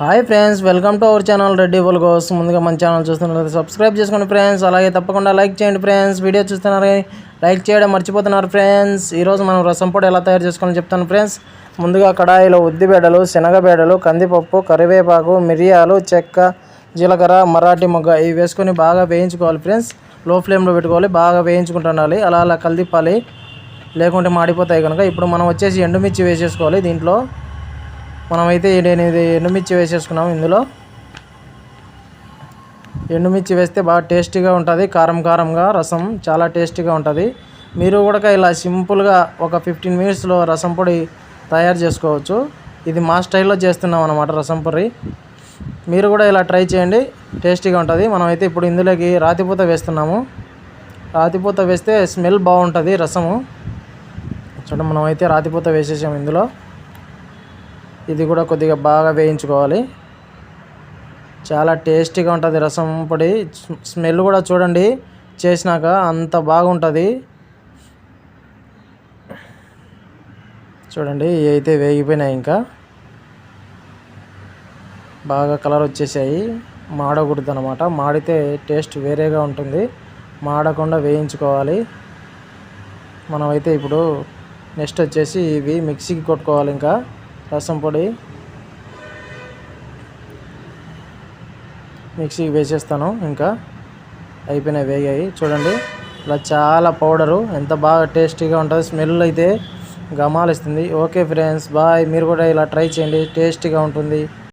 Hi friends welcome to our channel Reddy బుల్గోస్ ముందుగా మన channel చూస్తున్నారు సబ్స్క్రైబ్ చేసుకోండి ఫ్రెండ్స్ అలాగే తప్పకుండా లైక్ చేయండి ఫ్రెండ్స్. వీడియో చూస్తున్నారు లైక్ చేయడం మర్చిపోతున్నారు ఫ్రెండ్స్. ఈరోజు మనం రసం పొడి ఎలా తయారు చేసుకోవాలని చెప్తాను ఫ్రెండ్స్. ముందుగా కడాయిలో ఉద్దిబేడలు శనగబేడలు కందిపప్పు కరివేపాకు మిరియాలు చెక్క జీలకర్ర మరాఠీ మొగ్గ ఇవి వేసుకొని బాగా వేయించుకోవాలి ఫ్రెండ్స్. లో ఫ్లేమ్లో పెట్టుకోవాలి బాగా వేయించుకుంటుండాలి అలా అలా కలిదిప్పాలి లేకుంటే మాడిపోతాయి కనుక. ఇప్పుడు మనం వచ్చేసి ఎండుమిర్చి వేసేసుకోవాలి దీంట్లో. మనమైతే నేను ఇది ఎండుమిర్చి వేసేసుకున్నాము ఇందులో. ఎండుమిర్చి వేస్తే బాగా టేస్టీగా ఉంటుంది కారం కారంగా రసం చాలా టేస్టీగా ఉంటుంది. మీరు కూడా ఇలా సింపుల్గా ఒక ఫిఫ్టీన్ మినిట్స్లో రసం పొడి తయారు చేసుకోవచ్చు. ఇది మా స్టైల్లో చేస్తున్నాం అనమాట రసం పొడి. మీరు కూడా ఇలా ట్రై చేయండి టేస్టీగా ఉంటుంది. మనమైతే ఇప్పుడు ఇందులోకి రాతిపూత వేస్తున్నాము. రాతిపూత వేస్తే స్మెల్ బాగుంటుంది రసము. చూడండి మనమైతే రాతిపూత వేసేసాము ఇందులో. ఇది కూడా కొద్దిగా బాగా వేయించుకోవాలి. చాలా టేస్టీగా ఉంటుంది రసం పొడి. స్మెల్ కూడా చూడండి చేసినాక అంత బాగుంటుంది. చూడండి అయితే వేగిపోయినాయి ఇంకా. బాగా కలర్ వచ్చేసాయి. మాడకూడదు అనమాట మాడితే టేస్ట్ వేరేగా ఉంటుంది. మాడకుండా వేయించుకోవాలి. మనమైతే ఇప్పుడు నెక్స్ట్ వచ్చేసి ఇవి మిక్సీకి కొట్టుకోవాలి ఇంకా. రసం పొడి మిక్సీకి వేసేస్తాను ఇంకా. అయిపోయినాయి వేగాయి. చూడండి ఇలా చాలా పౌడరు. ఎంత బాగా టేస్టీగా ఉంటుంది. స్మెల్ అయితే గమాలిస్తుంది ఓకే ఫ్రెండ్స్ బాయ్. మీరు కూడా ఇలా ట్రై చేయండి. టేస్టీగా ఉంటుంది.